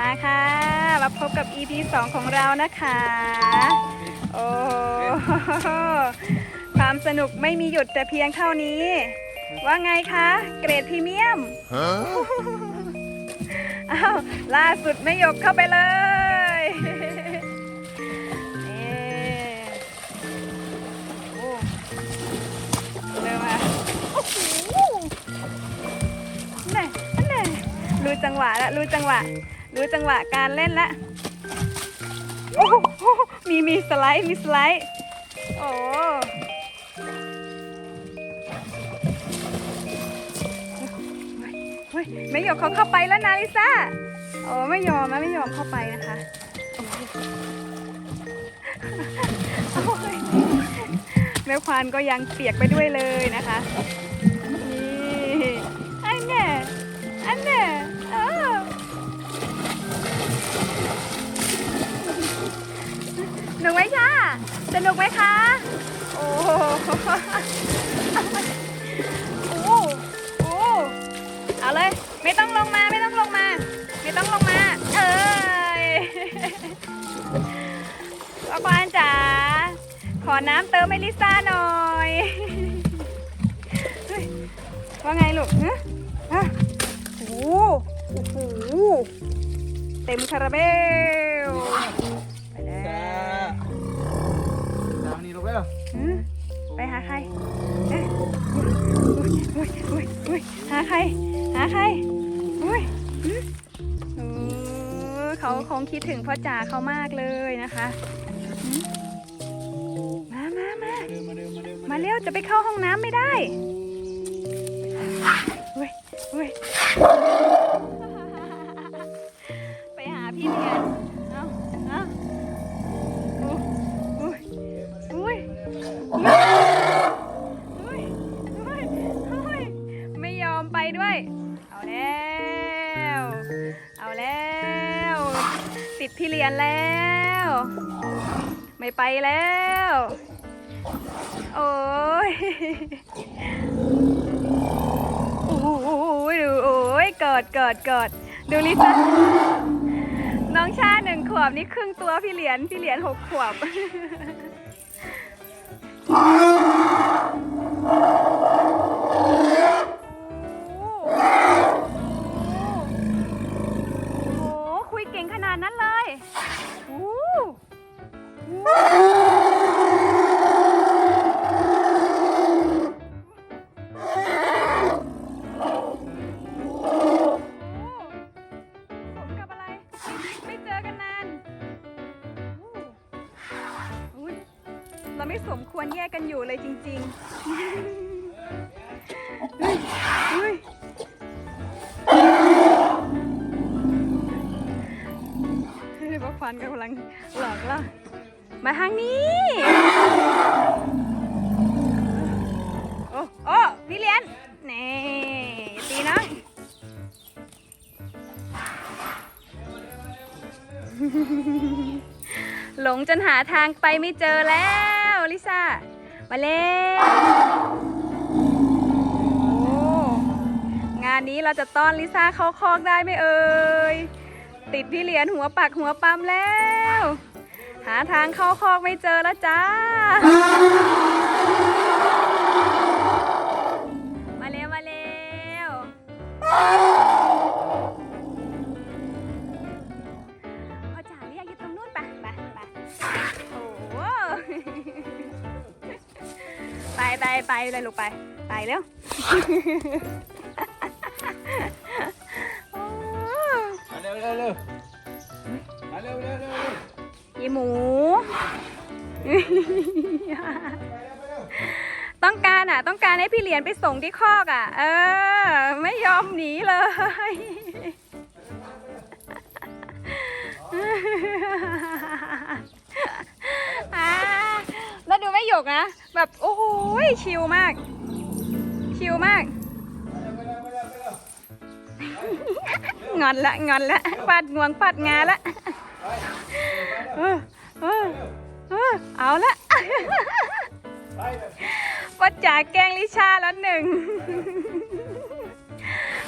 มาค่ะ มาพบกับ EP 2 ของเรานะคะ โอ้โหความสนุกไม่มีหยุดแต่เพียงเท่านี้ ว่าไงคะ เกรดพรีเมียม Huh? อ้าวล่าสุดไม่ยกเข้าไปเลยนี่โอ้เริ่มมาโอ้โหแน่แน่รู้จังหวะละรู้จังหวะ รู้จังหวะการเล่นละโอ้โหมีมีสไลด์มีสไลด์โอ้เฮ้ยไม่ยอมเขาเข้าไปแล้วนะลิซ่าโอ้ไม่ยอมนะไม่ยอมเข้าไปนะคะแม่ควานก็ยังเปียกไปด้วยเลยนะคะนี่อันเน่อันเน่ สนุกไหมคะ โอ้โหโอ้โหเอาเลย ไม่ต้องลงมาไม่ต้องลงมา ไม่ต้องลงมา เอ้ยป้าควานจ๋า ขอน้ำเติมให้ลิซ่าหน่อย ว่าไงลูกฮะฮะโอ้หโอ้โหเต็มคาราเบล ไปแล้ จ้าว ตามนี่ ลูกเร็วหือไปหาใครเอ๊ะอุ้ยอุ้ยอุ้ยอุ้ยหาใคร หาใคร อุ้ยหือเออเขาคงคิดถึงพ่อจ๋าเขามากเลยนะคะหือมามามามาเร็วจะไปเข้าห้องน้ำไม่ได้อุ้ยอุ้ยไปหาพี่เรียน ติดพี่เรียนแล้ว ไม่ไปแล้ว โอ้ยโอ้โหดูโอ้ยกอดเกอดเกอดดูลิซ่าน้องชาหนึ่งขวบนี่ครึ่งตัวพี่เหรียญพี่เหรียญหกขวบ เราไม่สมควรแยกกันอยู่เลยจริงๆเฮ้ยเฮ้ยเฮ้ยบักฟันกำลังหลอกล่ะมาทางนี้ โอ้โอ้พี่เลี้ยนนี่อย่าตีน้องหลงจนหาทางไปไม่เจอแล้ว มาแล้วโอ้งานนี้เราจะต้อนลิซ่าเข้าคอกได้ไหมเอ่ย ติดพี่เหรียญหัวปักหัวปั๊มแล้ว หาทางเข้าคอกไม่เจอแล้วจ้า มาเร็วมาเร็ว ไปไปไปเลยลูกไป ไปเร็วโอ้มาเร็วเร็วเร็วมาเร็วเร็วเร็วเร็วยีหมู ต้องการอะ ต้องการให้พี่เหรียญไปส่งที่คอกอะ เออ ไม่ยอมหนีเลยอ่า แล้วดูไม่หยกนะ แบบโอ้โหชิลมาก ชิลมาก งอนละงอนละฟาดงวงฟาดงาละเอาละปเลยป้าจ๋าแกงลิชาแล้วหนึ่ง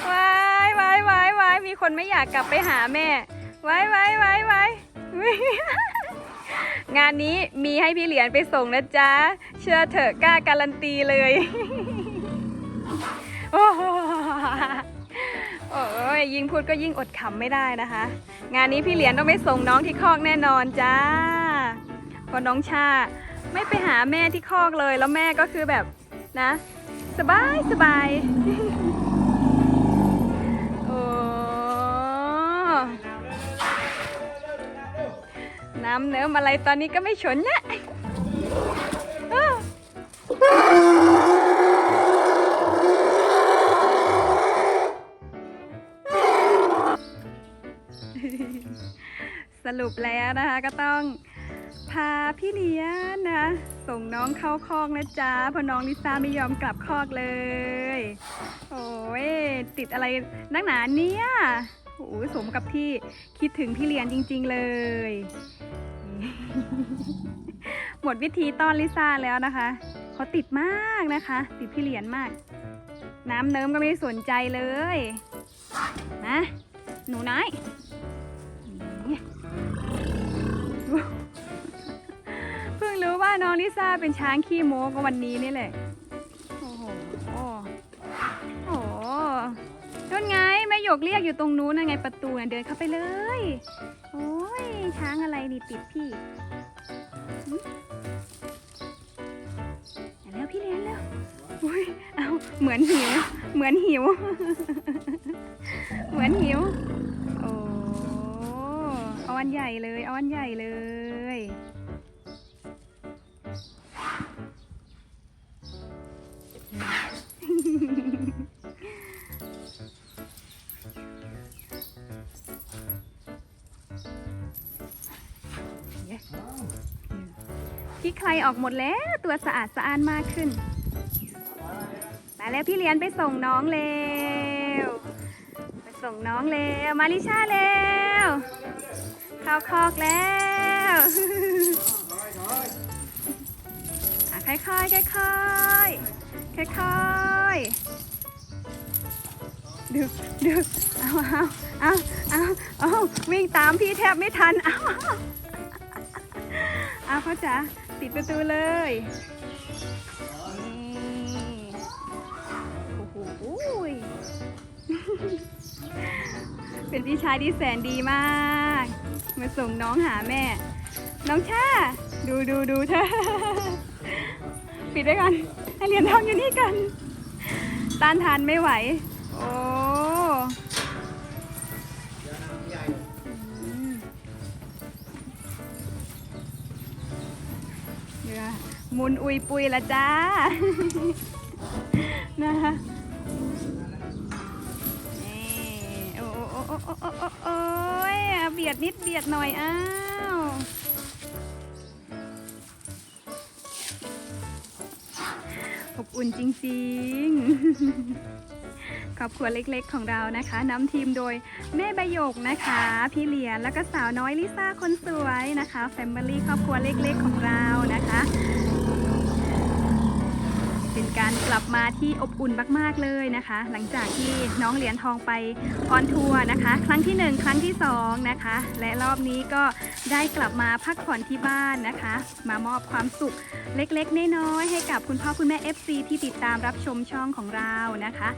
วายวายวายวายมีคนไม่อยากกลับไปหาแม่ ไว้ไว้ไว้ไว้อุ๊ย งานนี้มีให้พี่เหรียญไปส่งนะจ๊ะ เชื่อเถอะกล้าการันตีเลย โอ้โหโอ้ยยิ่งพูดก็ยิ่งอดขำไม่ได้นะคะ งานนี้พี่เหรียญต้องไปส่งน้องที่คอกแน่นอนจ้าเพอน้องชาไม่ไปหาแม่ที่คอกเลย แล้วแม่ก็คือแบบนะ สบายสบาย น้ำเนิ้มอะไรตอนนี้ก็ไม่ฉนนะสรุปแล้วนะคะก็ต้องพาพี่เลี้ยงนะ ส่งน้องเข้าคอกนะจ๊ะเพราะน้องลิซ่าไม่ยอมกลับคอกเลย โอ้ยติดอะไรนักหนาเนี่ยโอ้ยสมกับที่คิดถึงพี่เลี้ยนจริง ๆ เลย หมดวิธีต้อนลิซ่าแล้วนะคะเขาติดมากนะคะ ติดพี่เหรียญมาก น้ำเนิ้มก็ไม่สนใจเลยนะหนูน้อยเพิ่งรู้ว่าน้องลิซ่าเป็นช้างขี้โม้ก็วันนี้นี่แหละ กเรียกอยู่ตรงนู้นนะไงประตูนะเดินเข้าไปเลย โอ้ยช้างอะไรนี่ติดพี่หึเอาเร็วพี่เลี้ยงเร็วอุ้ยเอาเหมือนหิว เหมือนหิว เหมือนหิว โอ้เอาอันใหญ่เลย เอาอันใหญ่เลย พี่ใครออกหมดแล้วตัวสะอาดสะอ้านมากขึ้นไปแล้วพี่เลี้ยนไปส่งน้องเร็วไปส่งน้องเร็วมาลิชาเร็วเข้าคอกแล้วอะค่อยๆค่อยๆค่อยๆดูดูเอาเอาเอาเอาเอาวิ่งตามพี่แทบไม่ทันเอา เอาพ่อจ๋าปิดประตูเลยนี่โอ้โหเป็นพี่ชายที่แสนดีมาก มาส่งน้องหาแม่ น้องชาดูดูดูเธอ ปิดไว้ก่อนให้เหรียญทองอยู่นี่กัน ต้านทานไม่ไหว โอ้ มุนอุยปุยละจ้า นะคะโอ้โอ้โอ้โอ้โอ้โอ้ยเบียดนิดเบียดหน่อยอ้าวอบอุ่นจริงๆ รอบครัวเล็กๆ ของเรานะคะนำทีมโดยแม่ใบหยกนะคะ พี่เหลียนแล้วก็สาวน้อยลิซ่าคนสวยนะคะแฟมิลี่ครอบครัวเล็กๆ ของเรานะคะ เป็นการกลับมาที่อบอุ่นมากๆเลยนะคะ หลังจากที่น้องเหรียญทองไปออนทัวร์นะคะ ครั้งที่ 1 ครั้งที่ 2 นะคะ และรอบนี้ก็ได้กลับมาพักผ่อนที่บ้านนะคะ มามอบความสุขเล็กๆน้อยๆให้กับคุณพ่อคุณแม่ FC ที่ติดตามรับชมช่องของเรานะคะ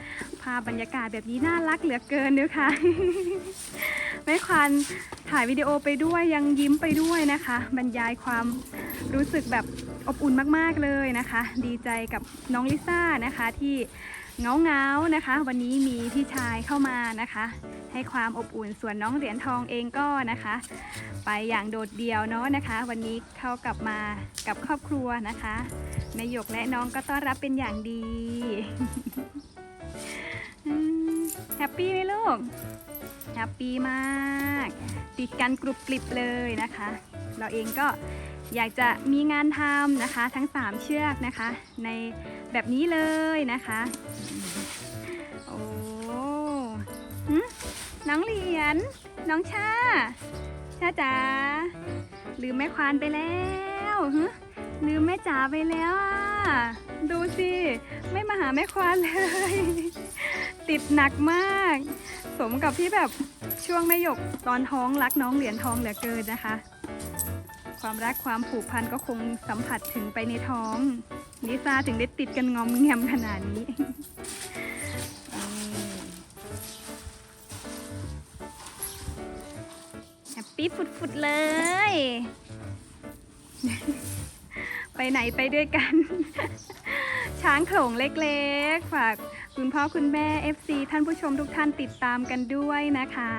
ภาพบรรยากาศแบบนี้น่ารักเหลือเกินด้วยค่ะ แม่ควันถ่ายวิดีโอไปด้วยยังยิ้มไปด้วยนะคะ บรรยายความรู้สึกแบบอบอุ่นมากๆเลยนะคะ ดีใจกับน้องลิซ่านะคะที่เงาเงาๆนะคะ วันนี้มีพี่ชายเข้ามานะคะ ให้ความอบอุ่นส่วนน้องเหรียญทองเองก็นะคะ ไปอย่างโดดเดี่ยวเนาะนะคะ วันนี้เข้ากลับมากับครอบครัวนะคะแม่หยกและน้องก็ต้อนรับเป็นอย่างดีแฮปปี้ไหมลูก แฮปปี้มาก ติดกันกรุบกริบเลยนะคะ เราเองก็อยากจะมีงานทำนะคะ ทั้ง 3 เชือกนะคะ ในแบบนี้เลยนะคะ โอ้หึน้องเหรียญน้องชาชาจ๋าลืมแม่ควานไปแล้วหึลืมแม่จ๋าไปแล้วอะดูสิ ไม่มาหาแม่ควานเลย ติดหนักมาก สมกับที่แบบช่วงแม่หยกตอนท้องรักน้องเหรียญทองเหลือเกินนะคะ ความรักความผูกพันก็คงสัมผัสถึงไปในท้องลิซ่าถึงได้ติดกันงอมแงมขนาดนี้แฮปปี้ฟุดๆเลย ไปไหนไปด้วยกัน ช้างโขลงเล็กๆ ฝาก คุณพ่อคุณแม่ FC ท่านผู้ชมทุกท่านติดตามกันด้วยนะคะ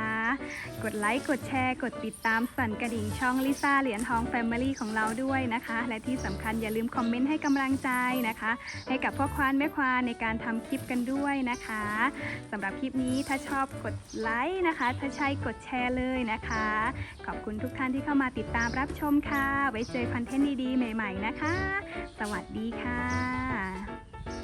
กดไลค์กดแชร์ กดติดตามสั่นกระดิ่งช่องลิซ่าเหรียญทองแฟมิลี่ของเราด้วยนะคะ และที่สำคัญอย่าลืมคอมเมนต์ให้กำลังใจนะคะ ให้กับพ่อควานแม่ควานในการทำคลิปกันด้วยนะคะสำหรับคลิปนี้ถ้าชอบกดไลค์นะคะ ถ้าใช่กดแชร์เลยนะคะ ขอบคุณทุกท่านที่เข้ามาติดตามรับชมค่ะ ไว้เจอคอนเทนต์ดีๆใหม่ ๆ นะคะ สวัสดีค่ะ